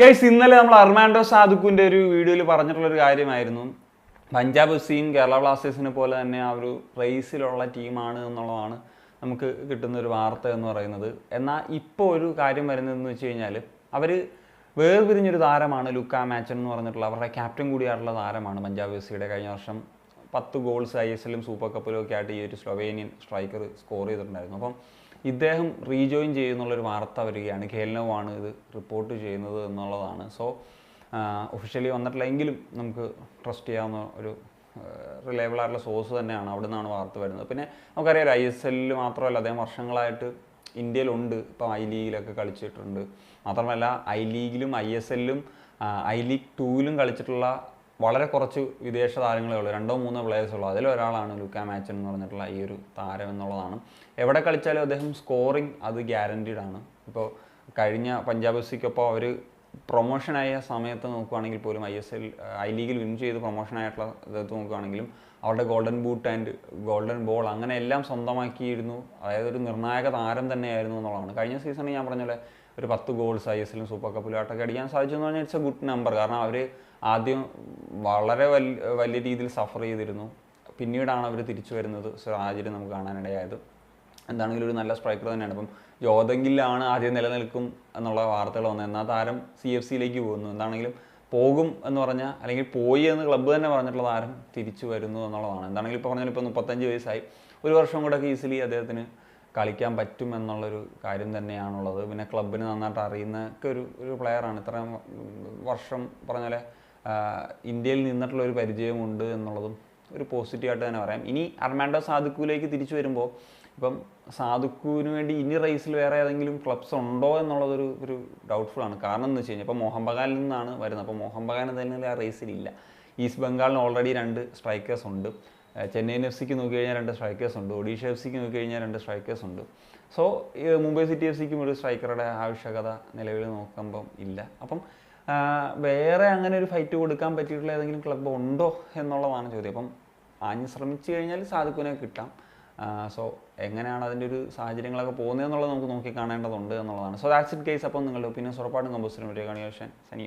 Guys ഇന്നലെ നമ്മൾ Armando സാധുക്കുവിന്റെ ഒരു വീഡിയോയിൽ പറഞ്ഞിട്ടുള്ള ഒരു കാര്യമായിരുന്നു. പഞ്ചാബ് എഫ്സിയും കേരള ബ്ലാസ്റ്റേഴ്സിനെ പോലെ തന്നെ ആ ഒരു റേസിലുള്ള ടീമാണ് എന്നുള്ളതാണ് നമുക്ക് കിട്ടുന്ന ഒരു വാർത്ത എന്ന് പറയുന്നത്. എന്നാൽ ഇപ്പോൾ ഒരു കാര്യം വരുന്നതെന്ന് വെച്ച് കഴിഞ്ഞാൽ അവർ വേർപിരിഞ്ഞൊരു താരമാണ് ലുക്ക മാച്ചൻ എന്ന് പറഞ്ഞിട്ടുള്ള അവരുടെ ക്യാപ്റ്റൻ കൂടിയായിട്ടുള്ള താരമാണ് പഞ്ചാബ് എഫ് സിയുടെ കഴിഞ്ഞ വർഷം പത്ത് ഗോൾസ് ഐ എസ് എല്ലും സൂപ്പർ കപ്പിലും ഒക്കെ ആയിട്ട് ഈ ഒരു സ്ലൊവേനിയൻ സ്ട്രൈക്കർ സ്കോർ ചെയ്തിട്ടുണ്ടായിരുന്നു. അപ്പം ഇദ്ദേഹം റീജോയിൻ ചെയ്യുന്നുള്ളൊരു വാർത്ത വരികയാണ്. ഖേൽനോവാണ് ഇത് റിപ്പോർട്ട് ചെയ്യുന്നത് എന്നുള്ളതാണ്. സോ ഒഫീഷ്യലി വന്നിട്ടില്ല. എങ്കിലും നമുക്ക് ട്രസ്റ്റ് ചെയ്യാവുന്ന ഒരു റിലയബിൾ ആയിട്ടുള്ള സോഴ്സ് തന്നെയാണ് അവിടെ നിന്നാണ് വാർത്ത വരുന്നത്. പിന്നെ നമുക്കറിയാം ഐ എസ് എല്ലിൽ മാത്രമല്ല അദ്ദേഹം വർഷങ്ങളായിട്ട് ഇന്ത്യയിലുണ്ട്. ഇപ്പോൾ ഐ ലീഗിലൊക്കെ കളിച്ചിട്ടുണ്ട്. മാത്രമല്ല ഐ ലീഗിലും ഐ എസ് എല്ലിലും ഐ ലീഗ് ടൂവിലും കളിച്ചിട്ടുള്ള വളരെ കുറച്ച് വിദേശ താരങ്ങളേ ഉള്ളൂ. രണ്ടോ മൂന്നോ പ്ലേയേഴ്സ് ഉള്ളൂ. അതിലൊരാളാണ് ലുക്ക മാച്ചൻ എന്ന് പറഞ്ഞിട്ടുള്ള ഈ ഒരു താരം എന്നുള്ളതാണ്. എവിടെ കളിച്ചാലും അദ്ദേഹം സ്കോറിങ് അത് ഗ്യാരണ്ടീഡ് ആണ്. ഇപ്പോൾ കഴിഞ്ഞ പഞ്ചാബ് എഫ് സിക്കൊപ്പം അവർ പ്രൊമോഷനായ സമയത്ത് നോക്കുകയാണെങ്കിൽ പോലും ഐ എസ് എൽ ഐ ലീഗിൽ വിൻ ചെയ്ത് പ്രൊമോഷനായിട്ടുള്ള ഇതത്ത് നോക്കുകയാണെങ്കിലും അവരുടെ golden boot and golden ball അങ്ങനെ എല്ലാം സ്വന്തമാക്കിയിരുന്നു. അതായത് ഒരു നിർണായക താരം തന്നെയായിരുന്നു എന്നുള്ളതാണ്. കഴിഞ്ഞ സീസണിൽ ഞാൻ പറഞ്ഞ പോലെ ഒരു പത്ത് ഗോൾസ് ഐ എസ് എല്ലും സൂപ്പർ കപ്പിലും ആട്ടൊക്കെ അടിക്കാൻ സാധിച്ചു എന്ന് പറഞ്ഞാൽ ഇറ്റ്സ് എ ഗുഡ് നമ്പർ കാരണം അവർ ആദ്യം വളരെ വലിയ വലിയ രീതിയിൽ സഫർ ചെയ്തിരുന്നു. പിന്നീടാണ് അവർ തിരിച്ചു വരുന്നത്. സാഹചര്യം നമുക്ക് കാണാനിടയായത്. എന്താണെങ്കിലും ഒരു നല്ല സ്ട്രൈക്കർ തന്നെയാണ്. അപ്പം ജോതെങ്കിലാണ് ആദ്യം നിലനിൽക്കും എന്നുള്ള വാർത്തകൾ വന്നത്. എന്നാൽ താരം സി എഫ് സിയിലേക്ക് പോകുന്നു. എന്താണെങ്കിലും പോകും എന്ന് പറഞ്ഞാൽ അല്ലെങ്കിൽ പോയി എന്ന് ക്ലബ്ബ് തന്നെ പറഞ്ഞിട്ടുള്ള താരം തിരിച്ചു വരുന്നു എന്നുള്ളതാണ്. എന്താണെങ്കിലും ഇപ്പോൾ പറഞ്ഞാൽ ഇപ്പോൾ മുപ്പത്തഞ്ച് വയസ്സായി. ഒരു വർഷം കൂടെ ഈസിലി അദ്ദേഹത്തിന് കളിക്കാൻ പറ്റും എന്നുള്ളൊരു കാര്യം തന്നെയാണുള്ളത്. പിന്നെ ക്ലബിന് നന്നായിട്ട് അറിയുന്ന ഒരു ഒരു പ്ലെയറാണ് ഇത്രയും വർഷം പറഞ്ഞാൽ ഇന്ത്യയിൽ നിന്നിട്ടുള്ള ഒരു പരിചയമുണ്ട് എന്നുള്ളതും ഒരു പോസിറ്റീവായിട്ട് തന്നെ പറയാം. ഇനി അർമാൻഡോ സാധുക്കുവിലേക്ക് തിരിച്ചു വരുമ്പോൾ ഇപ്പം സാധുക്കുവിന് വേണ്ടി ഇനി റേസിൽ വേറെ ഏതെങ്കിലും ക്ലബ്സ് ഉണ്ടോ എന്നുള്ളതൊരു ഒരു ഡൗട്ട്ഫുൾ ആണ്. കാരണം എന്ന് വെച്ച് കഴിഞ്ഞാൽ ഇപ്പോൾ മോഹൻ ബഗാനിൽ നിന്നാണ് വരുന്നത്. അപ്പോൾ മോഹൻ ബഗാൻ തന്നെ ആ റേസിലില്ല ഈസ്റ്റ് ബംഗാളിന് ഓൾറെഡി രണ്ട് സ്ട്രൈക്കേഴ്സ് ഉണ്ട്. ചെന്നൈയിൻ എഫ് സിക്ക് നോക്കി കഴിഞ്ഞാൽ രണ്ട് സ്ട്രൈക്കേഴ്സ് ഉണ്ട്. ഒഡീഷ എഫ് സിക്ക് നോക്കി കഴിഞ്ഞാൽ രണ്ട് സ്ട്രൈക്കേഴ്സ് ഉണ്ട്. സോ മുംബൈ സിറ്റി എഫ് സിക്കും ഒരു സ്ട്രൈക്കറുടെ ആവശ്യകത നിലവിൽ നോക്കുമ്പം ഇല്ല. അപ്പം വേറെ അങ്ങനെ ഒരു ഫൈറ്റ് കൊടുക്കാൻ പറ്റിയിട്ടുള്ള ഏതെങ്കിലും ക്ലബ്ബ് ഉണ്ടോ എന്നുള്ളതാണ് ചോദ്യം. അപ്പം ആഞ്ഞ് ശ്രമിച്ചു കഴിഞ്ഞാൽ സാധിക്കുനെ കിട്ടാം. സോ എങ്ങനെയാണ് അതിന്റെ ഒരു സാഹചര്യങ്ങളൊക്കെ പോകുന്നത് എന്നുള്ളത് നമുക്ക് നോക്കി കാണേണ്ടതുണ്ട് എന്നുള്ളതാണ്. So that's it case. അപ്പം നിങ്ങളുടെ ഒപ്പീനിയൻസ് ഉറപ്പായിട്ടും കമ്പോസിനും വരിക കാണിയ സനിയോ